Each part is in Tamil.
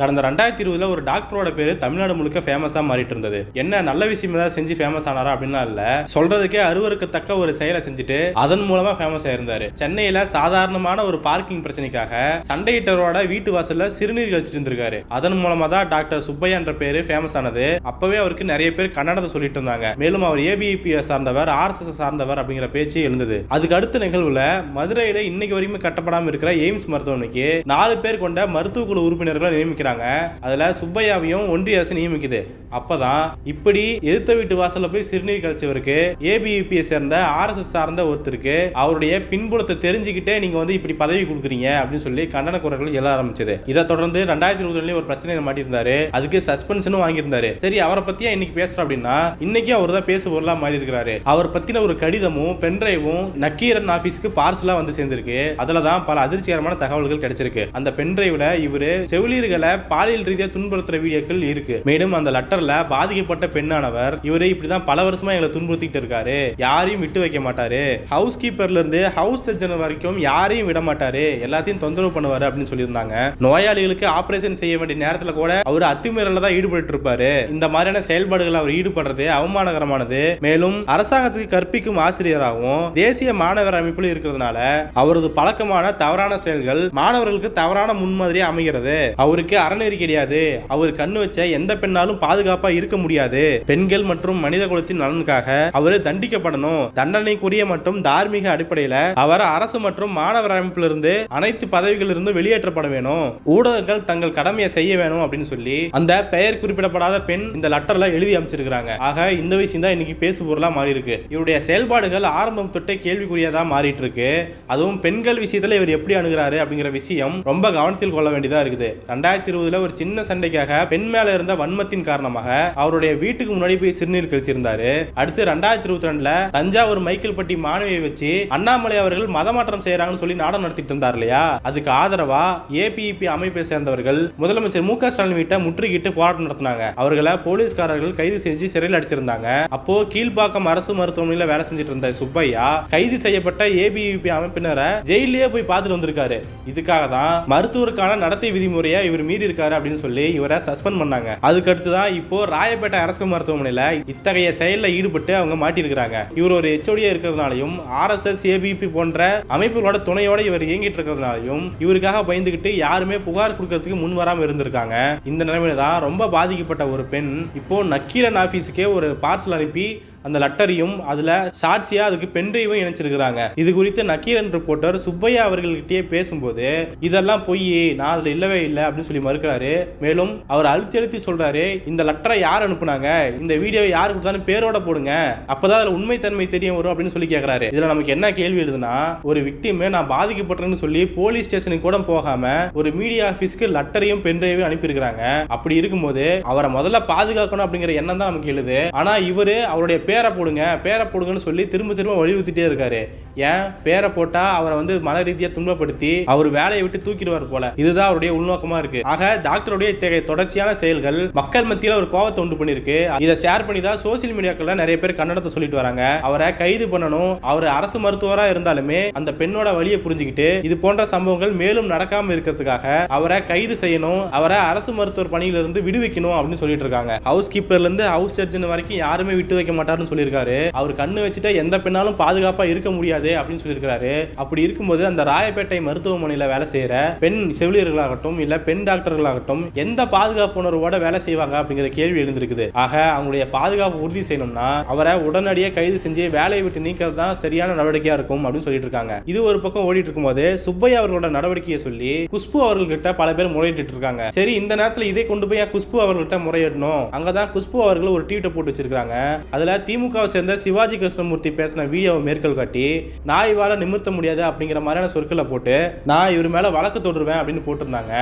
கடந்த ரெண்டாயிரத்தி இருபதுல ஒரு டாக்டரோட பேரு தமிழ்நாடு முழுக்க ஃபேமஸா மாறிட்டு இருந்தது என்ன நல்ல விஷயம் ஏதாவது செஞ்சு ஃபேமஸ் ஆனாரா அப்படின்னா இல்ல சொல்றதுக்கே அருவருக்கத்தக்க ஒரு செயலை செஞ்சுட்டு அதன் மூலமா ஃபேமஸ் ஆயிருந்தாரு. சென்னையில சாதாரணமான ஒரு பார்க்கிங் பிரச்சனைக்காக சண்டையிட்டரோட வீட்டு வாசல்ல சிறுநீர் கழிச்சிட்டு இருந்திருக்காரு. அதன் மூலமா தான் டாக்டர் சுப்பையா என்ற பேரு ஃபேமஸ் ஆனது. அப்பவே அவருக்கு நிறைய பேர் கன்னடத்தை சொல்லிட்டு இருந்தாங்க. மேலும் அவர் ஏபிபி சார்ந்தவர் ஆர்எஸ்எஸ் சார்ந்தவர் அப்படிங்கிற பேச்சு எழுந்தது. அதுக்கு அடுத்த நிகழ்வுல மதுரையில இன்னைக்கு வரைக்கும் கட்டப்படாம இருக்கிற எய்ம்ஸ் மருத்துவமனைக்கு நாலு பேர் கொண்ட மருத்துவ குழு உறுப்பினர்களை நியமிக்கிறார் நியமிக்கிறாங்க அதுல சுப்பையாவையும் ஒன்றிய அரசு நியமிக்குது. அப்பதான் இப்படி எதிர்த்த வீட்டு வாசல்ல போய் சிறுநீர் கழிச்சவருக்கு ஏபிபியை சேர்ந்த ஆர்எஸ்எஸ் சார்ந்த ஒருத்தருக்கு அவருடைய பின்புலத்தை தெரிஞ்சுக்கிட்டே நீங்க வந்து இப்படி பதவி கொடுக்குறீங்க அப்படின்னு சொல்லி கண்டன குரல்கள் எழ ஆரம்பிச்சது. இதை தொடர்ந்து ரெண்டாயிரத்தி இருபதுல ஒரு பிரச்சனை மாட்டியிருந்தாரு. அதுக்கு சஸ்பென்ஷனும் வாங்கியிருந்தாரு. சரி அவரை பத்தியா இன்னைக்கு பேசுறோம் அப்படின்னா இன்னைக்கு அவர் தான் பேச பொருளா மாறி இருக்கிறாரு அவர் பத்தின ஒரு கடிதமும் பென்டிரைவும் நக்கீரன் ஆபீஸ்க்கு பார்சலா வந்து சேர்ந்திருக்கு. அதுல தான் பல அதிர்ச்சிகரமான தகவல்கள் கிடைச்சிருக்கு. அந்த பென்டிரைவ்ல இவரு செவிலியர்களை பாலியல் ரீதியாக துன்புறுத்துற வீடியோக்கள் இருக்கு. மேலும் அந்த லெட்டர்ல பாதிக்கப்பட்ட பெண்ணானவர் இவரு இப்படிதான் பல வருஷமா எங்களை துன்புறுத்திட்டு இருக்காரு. யாரையும் விட்டு வைக்க மாட்டாரு. ஹவுஸ் கீப்பர்ல இருந்து ஹவுஸ் சர்ஜன் வரைக்கும் யாரையும் விட மாட்டாரு. எல்லாத்தையும் தொந்தரவு பண்ணுவாரு அப்படின்னு சொல்லியிருந்தாங்க. நோயாளிகளுக்கு ஆபரேஷன் செய்ய வேண்டிய நேரத்துல கூட அவர் அத்துமீறல தான் ஈடுபட்டு இருப்பாரு. இந்த மாதிரியான செயல்பாடுகள் அவர் ஈடுபடுறது அவமானகரமானது. மேலும் அரசாங்கத்துக்கு கற்பிக்கும் ஆசிரியராகவும் தேசிய மாணவர் அமைப்பில் இருக்கிறதுனால அவரது பழக்கமான தவறான செயல்கள் மாணவர்களுக்கு தவறான முன்மாதிரியா அமைகிறது. அவருக்கு அறநெறி கிடையாது. அவர் கண்ணு வச்ச எந்த பெண்ணாலும் பாதுகாப்பா இருக்க முடியாது. பெண்கள் மற்றும் மனித குலத்தின் நலனுக்காக அவர் தண்டிக்கப்படணும். தண்டனைக்குரிய மற்றும் தார்மீக அடிப்படையில அவர் அரசு மற்றும் மாணவர் அமைப்பிலிருந்து அனைத்து பதவிகளிலிருந்து வெளியேற்றப்பட வேணும். ஊடகங்கள் தங்கள் கடமையை செய்ய வேணும் அப்படின்னு சொல்லி அந்த பெயர் குறிப்பிடப்படாத பெண் இந்த லெட்டர்ல எழுதி அமைச்சிருக்காங்க ஆக இந்த விஷயம் தான் இன்னைக்கு பேசு பொருளா மாறி இருக்கு இவருடைய செயல்பாடுகள் ஆரம்பம் தொட்டே கேள்விக்குரியதா மாறிட்டு இருக்கு அதுவும் பெண்கள் விஷயத்துல இவர் எப்படி அணுகிறாரு அப்படிங்கிற விஷயம் ரொம்ப கவனத்தில் கொள்ள வேண்டியதா இருக்குது. ரெண்டாயிரத்தி இருபதுல ஒரு சின்ன சண்டைக்காக பெண் மேல இருந்த வன்மத்தின் காரணமாக அவருடைய வீட்டுக்கு முன்னாடி போய் சிறுநீர் கழிச்சிருந்தாரு. அடுத்து ரெண்டாயிரத்தி இருபத்தி ரெண்டுல தஞ்சாவூர் மைக்கேல்பட்டி மாணவியை வச்சு அண்ணாமலை அவர்கள் மதமாற்றம் செய்யறாங்கன்னு சொல்லி நாடகம் நடத்திட்டு இருந்தார் இல்லையா? அதுக்கு ஆதரவா ஏபிஇபி அமைப்பை சேர்ந்தவர்கள் முதலமைச்சர் மு க ஸ்டாலின் வீட்டை முற்றுகிட்டு போராட்டம் நடத்தினாங்க. அவர்களை போலீஸ்காரர்கள் கைது செஞ்சு சிறையில் அடிச்சிருந்தாங்க. அப்போ கீழ்ப்பாக்கம் அரசு மருத்துவமனையில வேலை செஞ்சுட்டு இருந்த சுப்பையா கைது செய்யப்பட்ட ஏபிஇபி அமைப்பினரை ஜெயிலே போய் பார்த்துட்டு வந்திருக்காரு. இதுக்காக தான் மருத்துவருக்கான நடத்தை விதிமுறையை இவர் மீறி இருக்காரு அப்படின்னு சொல்லி இவரை சஸ்பெண்ட் பண்ணாங்க. அதுக்கு அடுத்து தான் இப்போ ராயப்பேட்டை அரசு மருத்துவமனையில் இத்தகைய செயலில் ஈடுபட்டு அவங்க மாட்டியிருக்கிறாங்க. இவர் ஒரு ஹெச்ஓடியா இருக்கிறதுனாலையும் ஆர்எஸ்எஸ் ஏபிபி போன்ற அமைப்புகளோட துணையோட இவர் இயங்கிட்டு இருக்கிறதுனாலையும் இவருக்காக பயந்துகிட்டு யாருமே புகார் கொடுக்கறதுக்கு முன் வராமல் இருந்திருக்காங்க. இந்த நிலைமையில தான் ரொம்ப பாதிக்கப்பட்ட ஒரு பெண் இப்போ நக்கீரன் ஆஃபீஸுக்கே ஒரு பார்சல் அனுப்பி அந்த லெட்டரையும் அதுல சாட்சியா அதுக்கு பென்ட்ரைவும் இணைச்சிருக்கிறாங்க. இது குறித்து நக்கீரன் ரிப்போர்ட்டர் சுப்பையா அவர்கள்கிட்டயே பேசும்போது இதெல்லாம் பொய் நான் அதுல இல்லவே இல்லை அப்படின்னு சொல்லி மறுக்கிறாரு. மேலும் அவர் அழுத்தி அழுத்தி சொல்றாரு இந்த லெட்டரை யார் அனுப்புனாங்க? இந்த வீடியோ யார் கொடுத்தாலும் பேரோட போடுங்க. அப்பதான் அதுல உண்மைத்தன்மை தெரிய வரும் அப்படின்னு சொல்லி கேக்குறாரு. இதுல நமக்கு என்ன கேள்வி எழுதுனா ஒரு விக்டிமே நான் பாதிக்கப்பட்டேன்னு சொல்லி போலீஸ் ஸ்டேஷனுக்கு கூட போகாம ஒரு மீடியா ஆபீஸ்க்கு லெட்டரையும் பென்ட்ரைவையும் அனுப்பியிருக்கிறாங்க. அப்படி இருக்கும்போது அவரை முதல்ல பாதுகாக்கணும் அப்படிங்கிற எண்ணம் தான் நமக்கு எழுது. ஆனா இவரு அவருடைய பேரை போடுங்க பேரை போடுங்கன்னு சொல்லி திரும்ப திரும்ப வலியுறுத்திட்டே இருக்காரு. ஏன்? பேரை போட்டா அவரை வந்து மன ரீதியாக துன்பப்படுத்தி அவர் வேலையை விட்டு தூக்கிடுவார் போல. இதுதான் அவருடைய உள்நோக்கமா இருக்கு. ஆக டாக்டருடைய இத்தகைய தொடர்ச்சியான செயல்கள் மக்கள் மத்தியில் ஒரு கோவத்தை உண்டு பண்ணிருக்கு இதை ஷேர் பண்ணி தான் சோசியல் மீடியாக்கள்ல நிறைய பேர் கன்னடத்தை சொல்லிட்டு வராங்க. அவரை கைது பண்ணணும். அவர் அரசு மருத்துவரா இருந்தாலுமே அந்த பெண்ணோட வழியை புரிஞ்சுக்கிட்டு இது போன்ற சம்பவங்கள் மேலும் நடக்காம இருக்கிறதுக்காக அவரை கைது செய்யணும். அவரை அரசு மருத்துவர் பணியிலிருந்து விடுவிக்கணும் அப்படின்னு சொல்லிட்டு இருக்காங்க. ஹவுஸ் கீப்பர்ல இருந்து ஹவுஸ் சர்ஜன் வரைக்கும் யாருமே விட்டு வைக்க மாட்டார் மாட்டாருன்னு சொல்லியிருக்காரு. அவர் கண்ணு வச்சுட்டு எந்த பெண்ணாலும் பாதுகாப்பா இருக்க முடியாது அப்படின்னு சொல்லியிருக்காரு அப்படி இருக்கும்போது அந்த ராயப்பேட்டை மருத்துவமனையில வேலை செய்யற பெண் செவிலியர்களாகட்டும் இல்ல பெண் டாக்டர்களாகட்டும் எந்த பாதுகாப்பு உணர்வோட வேலை செய்வாங்க அப்படிங்கிற கேள்வி எழுந்திருக்குது. ஆக அவங்களுடைய பாதுகாப்பு உறுதி செய்யணும்னா அவரை உடனடியாக கைது செஞ்சு வேலையை விட்டு நீக்கிறது தான் சரியான நடவடிக்கையா இருக்கும் அப்படின்னு சொல்லிட்டு இருக்காங்க இது ஒரு பக்கம் ஓடிட்டு இருக்கும்போது சுப்பையா அவர்களோட நடவடிக்கையை சொல்லி குஷ்பு அவர்கள்கிட்ட பல பேர் முறையிட்டு இருக்காங்க சரி இந்த நேரத்துல இதை கொண்டு போய் குஷ்பு அவர்கள்ட்ட முறையிடணும்? அங்கதான் குஷ்பு அவர்கள் ஒரு ட்வீட்டை போட்டு வச்சிருக்காங்க அதுல திமுகவை சேர்ந்த சிவாஜி கிருஷ்ணமூர்த்தி பேசின வீடியோவை மேற்கோள் காட்டி நான் இவால நிமிர்த்த முடியாது அப்படிங்கிற மாதிரியான சொற்களை போட்டு நான் இவர் மேலே வழக்கு தொடருவேன் அப்படின்னு போட்டிருந்தாங்க.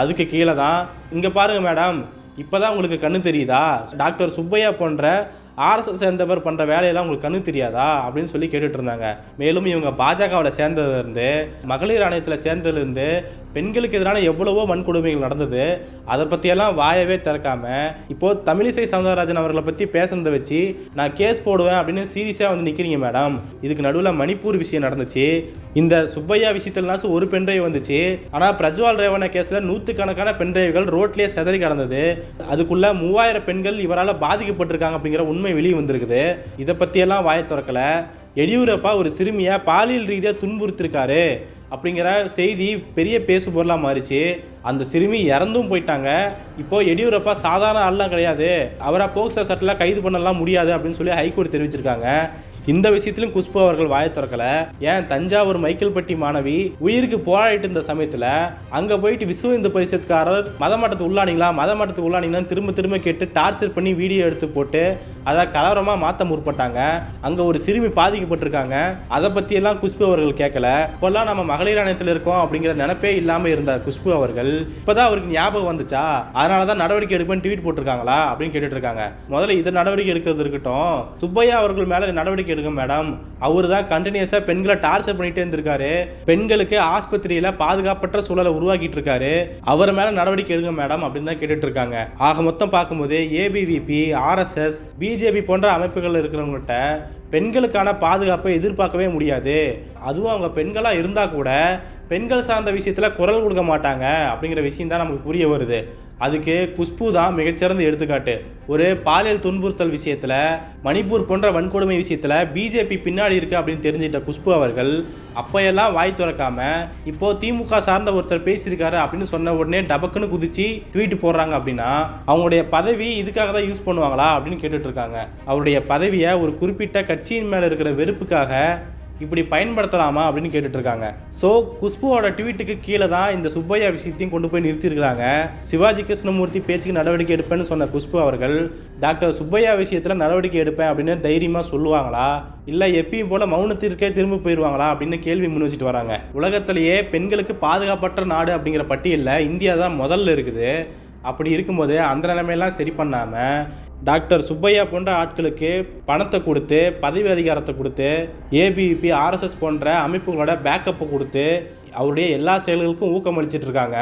அதுக்கு கீழே தான் இங்கே பாருங்க மேடம் இப்போதான் உங்களுக்கு கண்ணு தெரியுதா? டாக்டர் சுப்பையா போன்ற ஆர்எஸ்எஸ் சேர்ந்தவர் பண்ணுற வேலையெல்லாம் உங்களுக்கு கண்ணு தெரியாதா அப்படின்னு சொல்லி கேட்டுட்டு இருந்தாங்க மேலும் இவங்க பாஜகவில் சேர்ந்ததுலேருந்து மகளிர் ஆணையத்தில் சேர்ந்ததுலேருந்து பெண்களுக்கு எதிரான எவ்வளவோ வன்கொடுமைகள் நடந்தது. அதை பற்றியெல்லாம் வாயவே திறக்காம இப்போது தமிழிசை சவுந்தரராஜன் அவர்களை பற்றி பேசுனதை வச்சு நான் கேஸ் போடுவேன் அப்படின்னு சீரியஸாக வந்து நிற்கிறீங்க மேடம். இதுக்கு நடுவில் மணிப்பூர் விஷயம் நடந்துச்சு. இந்த சுப்பையா விஷயத்துலனாச்சும் ஒரு பென்ட்ரைவ் வந்துச்சு. ஆனால் பிரஜ்வால் ரேவண்ண கேஸில் நூற்றுக்கணக்கான பென்ட்ரைவ்கள் ரோட்லேயே செதறி கிடந்தது. அதுக்குள்ளே மூவாயிரம் பெண்கள் இவரால் பாதிக்கப்பட்டிருக்காங்க அப்படிங்கிற உண்மை வெளியே வந்திருக்குது. இதை பற்றியெல்லாம் வாயை திறக்கல. எடியூரப்பா ஒரு சிறுமியை பாலியல் ரீதியாக துன்புறுத்திருக்காரு. அப்படிங்கிற செய்தி பெரிய பேசு பொருளாக மாறிச்சு. அந்த சிறுமி இறந்தும் போயிட்டாங்க. இப்போ எடியூரப்பா சாதாரண ஆள்லாம் கிடையாது. அவரை போக்சோ சட்டில் கைது பண்ணலாம் முடியாது அப்படின்னு சொல்லி ஹைகோர்ட் தெரிவிச்சிருக்காங்க. இந்த விஷயத்திலும் குஷ்பு அவர்கள் வாயை திறக்கல. ஏன் தஞ்சாவூர் மைக்கேல்பட்டி மாணவி உயிருக்கு போராடிட்டு இருந்த சமயத்தில் அங்கே போயிட்டு விஸ்வ இந்து பரிசத்துக்காரர் மதமாட்டத்துக்கு உள்ளானீங்களா? மதமாட்டத்துக்கு உள்ளானீங்களான்னு திரும்ப திரும்ப கேட்டு டார்ச்சர் பண்ணி வீடியோ எடுத்து போட்டு அதை கலவரமாக மாற்ற முற்பட்டாங்க. அங்கே ஒரு சிறுமி பாதிக்கப்பட்டிருக்காங்க. அதை பற்றியெல்லாம் குஷ்பு அவர்கள் கேட்கல இப்போல்லாம் நம்ம மகளிர் ஆணையத்தில் இருக்கோம் அப்படிங்கிற நினைப்பே இல்லாமல் இருந்த குஷ்பு அவர்கள் இப்போதான் அவருக்கு ஞாபகம் வந்துச்சா? அதனால தான் நடவடிக்கை எடுப்பேன்னு ட்வீட் போட்டிருக்காங்களா? அப்படின்னு கேட்டுட்டு இருக்காங்க முதல்ல இதை நடவடிக்கை எடுக்கிறது இருக்கட்டும். சுப்பையா அவர்கள் மேலே நடவடிக்கை எடுங்க மேடம். அவர் தான் கண்டினியூஸாக பெண்களை டார்ச்சர் பண்ணிட்டே இருந்திருக்காரு. பெண்களுக்கு ஆஸ்பத்திரியில் பாதுகாப்பற்ற சூழலை உருவாக்கிட்டு இருக்காரு அவர் மேலே நடவடிக்கை எடுங்க மேடம் அப்படின்னு தான் கேட்டுட்டு இருக்காங்க ஆக மொத்தம் பார்க்கும்போது ஏபிவிபி ஆர்எஸ்எஸ் பி பிஜேபி போன்ற அமைப்புகள் இருக்கிறவங்கள்ட்ட பெண்களுக்கான பாதுகாப்பை எதிர்பார்க்கவே முடியாது. அதுவும் அவங்க பெண்களாக இருந்தால் கூட பெண்கள் சார்ந்த விஷயத்தில் குரல் கொடுக்க மாட்டாங்க அப்படிங்கிற விஷயம் தான் நமக்கு புரிய வருது. அதுக்கு குஷ்பு தான் மிகச்சிறந்த எடுத்துக்காட்டு. ஒரு பாலியல் துன்புறுத்தல் விஷயத்தில் மணிப்பூர் போன்ற வன்கொடுமை விஷயத்தில் பிஜேபி பின்னாடி இருக்குது அப்படின்னு தெரிஞ்சிட்ட குஷ்பு அவர்கள் அப்போயெல்லாம் வாய் திறக்காமல் இப்போ திமுக சார்ந்த ஒருத்தர் பேசியிருக்காரு அப்படின்னு சொன்ன உடனே டபக்குன்னு குதிச்சு ட்வீட் போடுறாங்க அப்படின்னா அவங்களுடைய பதவி இதுக்காக தான் யூஸ் பண்ணுவாங்களா அப்படின்னு கேட்டுட்ருக்காங்க அவருடைய பதவியை ஒரு குறிப்பிட்ட கட்சியின் மேலே இருக்கிற வெறுப்புக்காக இப்படி பயன்படுத்தலாமா அப்படின்னு கேட்டுட்ருக்காங்க. ஸோ குஷ்புவோட ட்வீட்டுக்கு கீழே தான் இந்த சுப்பையா விஷயத்தையும் கொண்டு போய் நிறுத்தியிருக்கிறாங்க. சிவாஜி கிருஷ்ணமூர்த்தி பேச்சுக்கு நடவடிக்கை எடுப்பேன்னு சொன்ன குஷ்பு அவர்கள் டாக்டர் சுப்பையா விஷயத்தில் நடவடிக்கை எடுப்பேன் அப்படின்னு தைரியமாக சொல்லுவாங்களா? இல்லை எப்பயும் போல மௌனத்திற்கே திரும்ப போயிடுவாங்களா அப்படின்னு கேள்வி முன் வச்சுட்டு வராங்க. உலகத்திலேயே பெண்களுக்கு பாதுகாப்பற்ற நாடு அப்படிங்கிற பட்டியலில் இந்தியா தான் முதல்ல இருக்குது. அப்படி இருக்கும்போது அந்த நிலைமையெல்லாம் சரி பண்ணாமல் டாக்டர் சுப்பையா போன்ற ஆட்களுக்கு பணத்தை கொடுத்து பதவி அதிகாரத்தை கொடுத்து ஏபிவிபி ஆர்எஸ்எஸ் போன்ற அமைப்புகளோட பேக்கப்பை கொடுத்து அவருடைய எல்லா செயல்களுக்கும் ஊக்கமளிச்சிட்டு இருக்காங்க.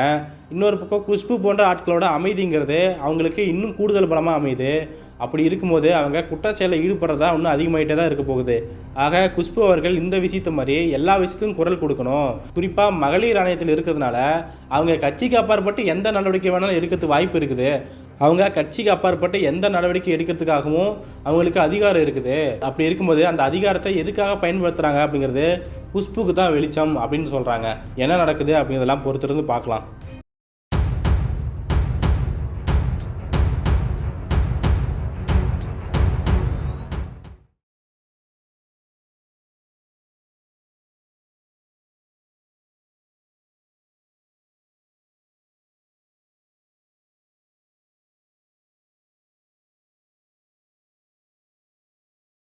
இன்னொரு பக்கம் குஷ்பு போன்ற ஆட்களோட அமைதிங்கிறது அவங்களுக்கு இன்னும் கூடுதல் பலமாக அமையுது. அப்படி இருக்கும்போது அவங்க குற்ற செயலில் ஈடுபடுறதா இன்னும் அதிகமாயிட்டே தான் இருக்க போகுது. ஆக குஷ்பு அவர்கள் இந்த விஷயத்த மாதிரி எல்லா விஷயத்துக்கும் குரல் கொடுக்கணும். குறிப்பாக மகளிர் ஆணையத்தில் இருக்கிறதுனால அவங்க கட்சிக்கு அப்பாற்பட்டு எந்த நடவடிக்கை வேணாலும் எடுக்கிறதுக்கு வாய்ப்பு இருக்குது. அவங்க கட்சிக்கு அப்பாற்பட்டு எந்த நடவடிக்கை எடுக்கிறதுக்காகவும் அவங்களுக்கு அதிகாரம் இருக்குது. அப்படி இருக்கும்போது அந்த அதிகாரத்தை எதுக்காக பயன்படுத்துகிறாங்க அப்படிங்கிறது குஷ்புக்கு தான் வெளிச்சம் அப்படின்னு சொல்கிறாங்க என்ன நடக்குது அப்படிங்கிறதெல்லாம் பொறுத்திருந்து பார்க்கலாம்.